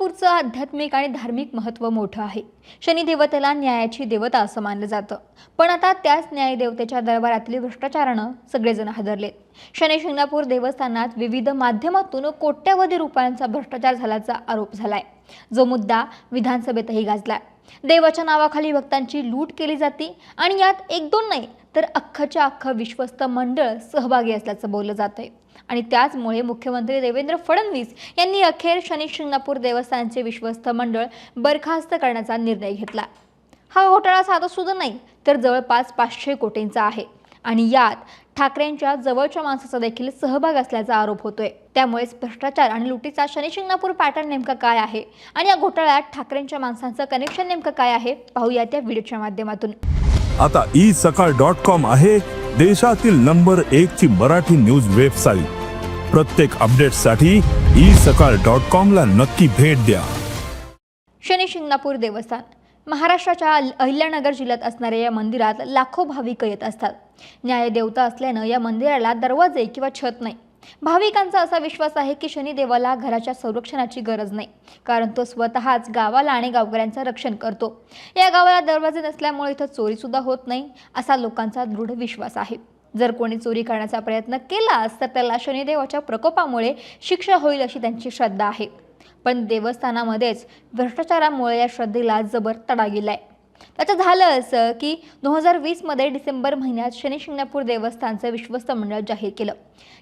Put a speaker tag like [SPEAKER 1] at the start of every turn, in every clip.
[SPEAKER 1] शिंगणापूरचं आध्यात्मिक आणि धार्मिक महत्त्व मोठं आहे. शनिदेवतेला न्यायाची देवता असं मानलं जातं. पण आता त्याच न्यायदेवतेच्या दरबारातली दरबारातील भ्रष्टाचारानं सगळेजण हादरलेत. शनी शिंगणापूर देवस्थानात विविध माध्यमातून कोट्यवधी रुपयांचा भ्रष्टाचार झाल्याचा आरोप झालाय. जो मुद्दा विधानसभेतही गाजलाय. देवाच्या नावाखाली भक्तांची लूट केली जाते आणि यात एक दोन नाही तर अख्खच्या अख्खं विश्वस्त मंडळ सहभागी असल्याचं बोललं जातंय. आणि त्याचमुळे मुख्यमंत्री देवेंद्र फडणवीस यांनी अखेर शनी शिंगणापूर देवस्थानचे विश्वस्त मंडळ बरखास्त करण्याचा निर्णय घेतला. हा घोटाळा साधा सुद्धा नाही तर जवळपास पाचशे कोटींचा आहे. आणि यात ठाकरेंच्या जवळच्या माणसाचा देखील सहभाग असल्याचा आरोप होतोय. त्यामुळेच भ्रष्टाचार आणि लुटीचा शनिशिंगणापूर पॅटर्न नेमका काय आहे? आणि या घोटाळ्यात ठाकरेंच्या माणसांचं कनेक्शन नेमकं काय आहे? पाहूया त्या व्हिडिओच्या माध्यमातून.
[SPEAKER 2] आता ई सकाळ डॉट कॉम आहे देशातील नंबर एक ची मराठी न्यूज वेबसाईट. प्रत्येक अपडेटसाठी ई सकाळ डॉट कॉम ला नक्की भेट द्या.
[SPEAKER 1] शनी शिंगणापूर देवस्थान. महाराष्ट्राच्या अहिल्यानगर जिल्ह्यात असणाऱ्या या मंदिरात लाखो भाविक येत असतात. न्यायदेवता असल्यानं या मंदिराला दरवाजे किंवा छत नाही. भाविकांचा असा विश्वास आहे की शनिदेवाला घराच्या संरक्षणाची गरज नाही कारण तो स्वतःच गावाला आणि गावकऱ्यांचं रक्षण करतो. या गावाला दरवाजे नसल्यामुळे इथं चोरीसुद्धा होत नाही असा लोकांचा दृढ विश्वास आहे. जर कोणी चोरी करण्याचा प्रयत्न केलास तर त्याला शनिदेवाच्या प्रकोपामुळे शिक्षा होईल अशी त्यांची श्रद्धा आहे. पण देवस्थानामध्येच भ्रष्टाचारामुळे या श्रद्धेला जबर तडा गेलाय. त्याचं झालं असं की दोन हजार वीसमध्ये डिसेंबर महिन्यात शनी शिंगणापूर देवस्थानचं विश्वस्त मंडळ जाहीर केलं.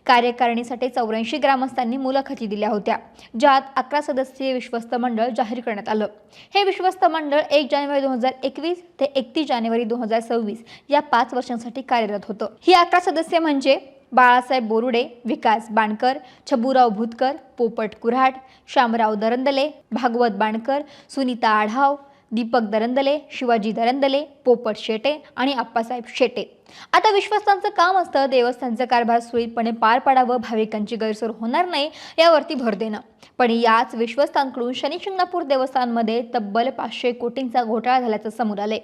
[SPEAKER 1] कार्यकारिणीसाठी चौऱ्याऐंशी ग्रामस्थांनी मुलाखती दिल्या होत्या ज्यात अकरा सदस्यीय विश्वस्त मंडळ जाहीर करण्यात आलं. हे विश्वस्त मंडळ एक जानेवारी दोन हजार एकवीस ते एकतीस जानेवारी दोन हजार सव्वीस या पाच वर्षांसाठी कार्यरत होतं. ही अकरा सदस्य म्हणजे बाळासाहेब बोरुडे विकास बाणकर छबुराव भुतकर पोपट कुऱ्हाड श्यामराव दरंदले भागवत बाणकर सुनीता आढाव दीपक दरंदले शिवाजी दरंदले पोपट शेटे आणि आप्पासाहेब शेटे. आता विश्वस्तांचं काम असतं देवस्थानचा कारभार सुरळीतपणे पार पाडावं भाविकांची गैरसोय होणार नाही यावरती भर देणं. पण याच विश्वस्तांकडून शनिशिंगणापूर देवस्थानमध्ये तब्बल पाचशे कोटींचा घोटाळा झाल्याचं समोर आले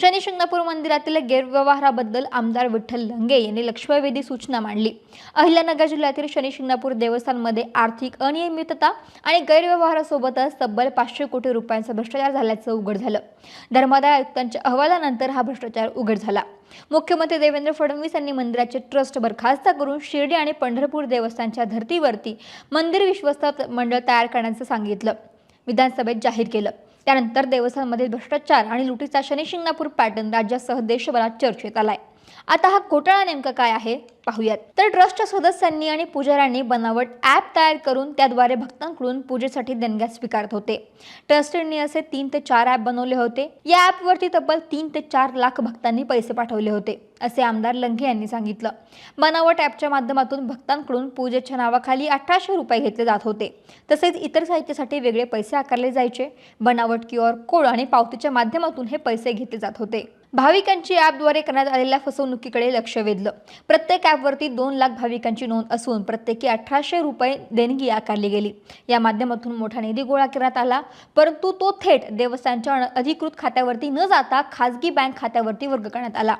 [SPEAKER 1] शनिशिंगणापूर मंदिरातील गैरव्यवहाराबद्दल आमदार विठ्ठल लंगे यांनी लक्ष्मीवेधी सूचना मांडली. अहिल्यानगर जिल्ह्यातील शनिशिंगणापूर देवस्थानमध्ये आर्थिक अनियमितता आणि गैरव्यवहारासोबतच तब्बल पाचशे कोटी रुपयांचा भ्रष्टाचार झाल्याचं उघड झालं. धर्मादाय आयुक्तांच्या अहवालानंतर हा भ्रष्टाचार उघड झाला. मुख्यमंत्री देवेंद्र फडणवीस यांनी मंदिराचे ट्रस्ट बरखास्त करून शिर्डी आणि पंढरपूर देवस्थानच्या धर्तीवरती मंदिर विश्वस्त मंडळ तयार करण्याचं सांगितलं. विधानसभेत जाहीर केलं. त्यानंतर देवस्थानमधील भ्रष्टाचार आणि लुटीचा शनी शिंगणापूर पॅटर्न राज्यासह देशभरात चर्चेत आलाय. आता हा घोटाळा नेमका काय आहे? पाहूयात. तर ट्रस्टच्या सदस्यांनी आणि पुजाऱ्यांनी बनावट ॲप तयार करून त्याद्वारे भक्तांकडून पूजेसाठी देणग्या स्वीकारत होते. ट्रस्टींनी असे तीन ते चार ॲप बनवले होते. या ॲपवरती तब्बल तीन ते चार लाख भक्तांनी पैसे पाठवले होते असे आमदार लंघे यांनी सांगितलं. बनावट ॲपच्या माध्यमातून भक्तांकडून पूजेच्या नावाखाली अठराशे रुपये घेतले जात होते. तसेच इतर साहित्यासाठी वेगळे पैसे आकारले जायचे. बनावट क्यू आर कोड आणि पावतीच्या माध्यमातून हे पैसे घेतले जात होते. भाविकांची ॲपद्वारे करण्यात आलेल्या फसवणुकीकडे लक्ष वेधलं. प्रत्येक ॲपवरती दोन लाख भाविकांची नोंद असून प्रत्येकी अठराशे रुपये देणगी आकारली गेली. या माध्यमातून मोठा निधी गोळा करण्यात आला परंतु तो थेट देवस्थानच्या अधिकृत खात्यावरती न जाता खाजगी बँक खात्यावरती वर्ग करण्यात आला.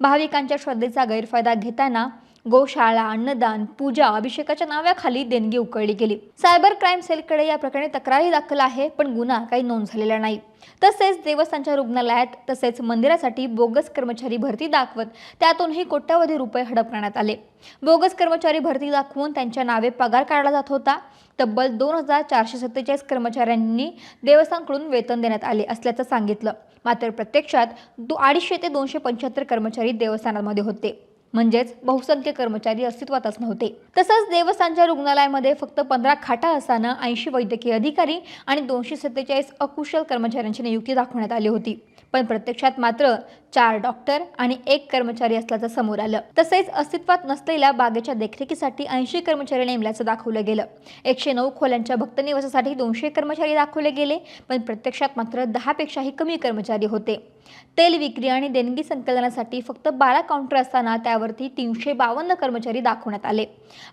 [SPEAKER 1] भाविकांच्या श्रद्धेचा गैरफायदा घेताना गोशाळा अन्नदान पूजा अभिषेकाच्या नावाखाली देणगी उकळली गेली. सायबर क्राईम सेलकडे या प्रकरणी तक्रारी दाखल आहे पण गुन्हा काही नोंद झालेला नाही. तसेच देवस्थानच्या रुग्णालयात तसेच मंदिरासाठी बोगस कर्मचारी भरती दाखवत त्यातूनही कोट्यावधी रुपये हडप करण्यात आले. बोगस कर्मचारी भरती दाखवून त्यांच्या नावे पगार काढला जात होता. तब्बल दोन हजार चारशे सत्तेचाळीस कर्मचाऱ्यांनी देवस्थानकडून वेतन देण्यात आले असल्याचं सांगितलं. मात्र प्रत्यक्षात दो अडीचशे ते दोनशे पंच्याहत्तर कर्मचारी देवस्थानामध्ये होते. म्हणजेच बहुसंख्य कर्मचारी अस्तित्वातच नव्हते. तसंच देवस्थानच्या रुग्णालयामध्ये फक्त पंधरा खाटा असताना ऐंशी वैद्यकीय अधिकारी आणि दोनशे सत्तेचाळीस अकुशल कर्मचाऱ्यांची नियुक्ती दाखवण्यात आली होती. पण प्रत्यक्षात मात्र चार डॉक्टर आणि एक कर्मचारी असल्याचं समोर आलं. तसेच अस्तित्वात नसलेल्या बागेच्या देखरेखीसाठी ऐंशी कर्मचारी नेमल्याचं दाखवलं गेलं. एकशे नऊ खोल्यांच्या भक्तनिवासासाठी दोनशे कर्मचारी दाखवले गेले पण प्रत्यक्षात मात्र दहापेक्षाही कमी कर्मचारी होते. तेल विक्री आणि देणगी संकलनासाठी फक्त बारा काउंटर असताना त्यावरती तीनशे बावन्न कर्मचारी दाखवण्यात आले.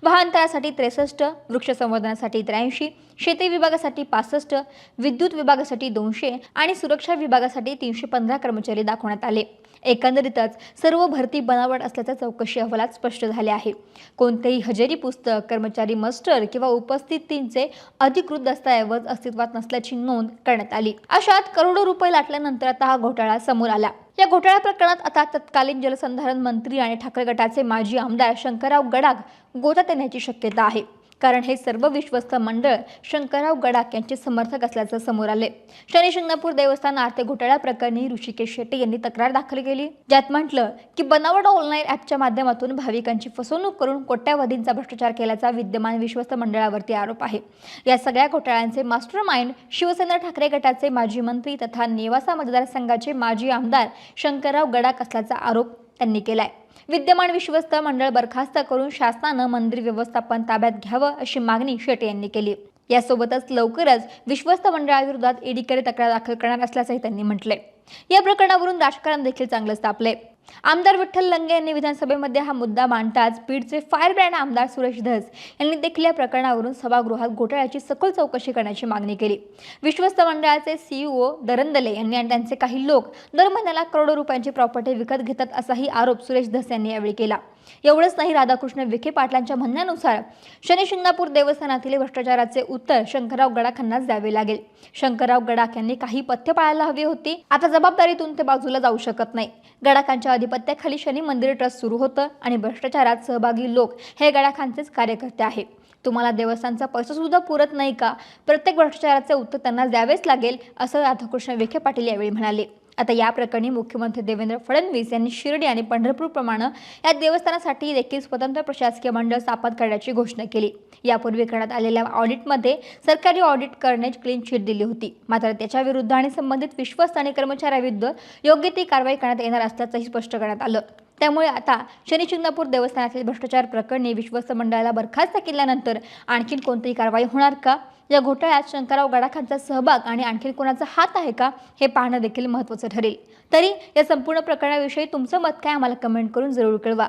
[SPEAKER 1] वाहनतळासाठी त्रेसष्ट वृक्ष संवर्धनासाठी त्र्याऐंशी शेती विभागासाठी पासष्ट विद्युत विभागासाठी दोनशे आणि सुरक्षा विभागासाठी तीनशे पंधरा कर्मचारी दाखवण्यात आले. एकंदरीतच सर्व भरती बनावट असल्याचं चौकशी अहवालात स्पष्ट झाले आहे. कोणतेही हजेरी पुस्तक कर्मचारी मस्टर किंवा उपस्थितींचे अधिकृत दस्तऐवज अस्तित्वात नसल्याची नोंद करण्यात आली. अशात करोडो रुपये लाटल्यानंतर आता हा घोटाळा समोर आला. या घोटाळा प्रकरणात आता तत्कालीन जलसंधारण मंत्री आणि ठाकरे गटाचे माजी आमदार शंकरराव गडाख गोत्यात येण्याची शक्यता आहे. कारण हे सर्व विश्वस्त मंडळ शंकरराव गडाख यांचे समर्थक असल्याचं समोर आले. शनी शिंगणापूर देवस्थान आर्थिक घोटाळ्या प्रकरणी ऋषिकेश शेट्टी यांनी तक्रार दाखल केली. ज्यात म्हटलं की बनावट ऑनलाईन ॲपच्या माध्यमातून भाविकांची फसवणूक करून कोट्यावधींचा भ्रष्टाचार केल्याचा विद्यमान विश्वस्त मंडळावरती आरोप आहे. या सगळ्या घोटाळ्यांचे मास्टर माइंड शिवसेना ठाकरे गटाचे माजी मंत्री तथा नेवासा मतदारसंघाचे माजी आमदार शंकरराव गडाख असल्याचा आरोप त्यांनी केलाय. विद्यमान विश्वस्त मंडळ बरखास्त करून शासनानं मंदिर व्यवस्थापन ताब्यात घ्यावं अशी मागणी शेटे यांनी केली. यासोबतच लवकरच विश्वस्त मंडळाविरोधात ईडीकडे तक्रार दाखल करणार असल्याचंही त्यांनी म्हटलंय. या प्रकरणावरून राजकारण देखील चांगलंच तापलंय आमदार विठ्ठल लंगे यांनी विधानसभेमध्ये हा मुद्दा मांडताच बीडचे फायर ब्रँड आमदार सुरेश धस यांनी देखील या प्रकरणावरून सभागृहात घोटाळ्याची सखोल चौकशी करण्याची मागणी केली. विश्वस्त मंडळाचे सीईओ दरंदले यांनी आणि त्यांचे काही लोक दर महिन्याला करोडो रुपयांची प्रॉपर्टी विकत घेतात असाही आरोप सुरेश धस यांनी यावेळी केला. एवढंच नाही राधाकृष्ण विखे पाटलांच्या म्हणण्यानुसार शनिशिंगणापूर देवस्थानातील भ्रष्टाचाराचे उत्तर शंकरराव गडाखांनाच द्यावे लागेल. शंकरराव गडाख यांनी काही पथ्य पाळायला हवी होती. आता जबाबदारीतून ते बाजूला जाऊ शकत नाही. गडाखांच्या अधिपत्याखाली शनी मंदिर ट्रस्ट सुरू होतं आणि भ्रष्टाचारात सहभागी लोक हे गडाखांचेच कार्यकर्ते आहे तुम्हाला देवस्थानचा पैसा सुद्धा पुरत नाही का? प्रत्येक भ्रष्टाचाराचे उत्तर त्यांना द्यावेच लागेल असं राधाकृष्ण विखे पाटील यावेळी म्हणाले. आता या प्रकरणी मुख्यमंत्री देवेंद्र फडणवीस यांनी शिर्डी आणि पंढरपूरप्रमाणे या देवस्थानासाठी देखील स्वतंत्र प्रशासकीय मंडळ स्थापन करण्याची घोषणा केली. यापूर्वी करण्यात आलेल्या ऑडिटमध्ये सरकारी ऑडिट करणे क्लीन चिट दिली होती. मात्र त्याच्या विरुद्ध आणि संबंधित विश्वस्त आणि कर्मचाऱ्याविरुद्ध योग्य ती कारवाई करण्यात येणार असल्याचंही स्पष्ट करण्यात आलं. त्यामुळे आता शनिशिंगणापूर देवस्थानातील भ्रष्टाचार प्रकरणी विश्वस्त मंडळाला बरखास्त केल्यानंतर आणखी कोणतीही कारवाई होणार का? या घोटाळ्यात शंकरराव गडाखांचा सहभाग आणि आणखी कोणाचा हात आहे का? हे पाहणं देखील महत्त्वाचं ठरेल. तरी या संपूर्ण प्रकरणाविषयी तुमचं मत काय? आम्हाला कमेंट करून जरूर कळवा.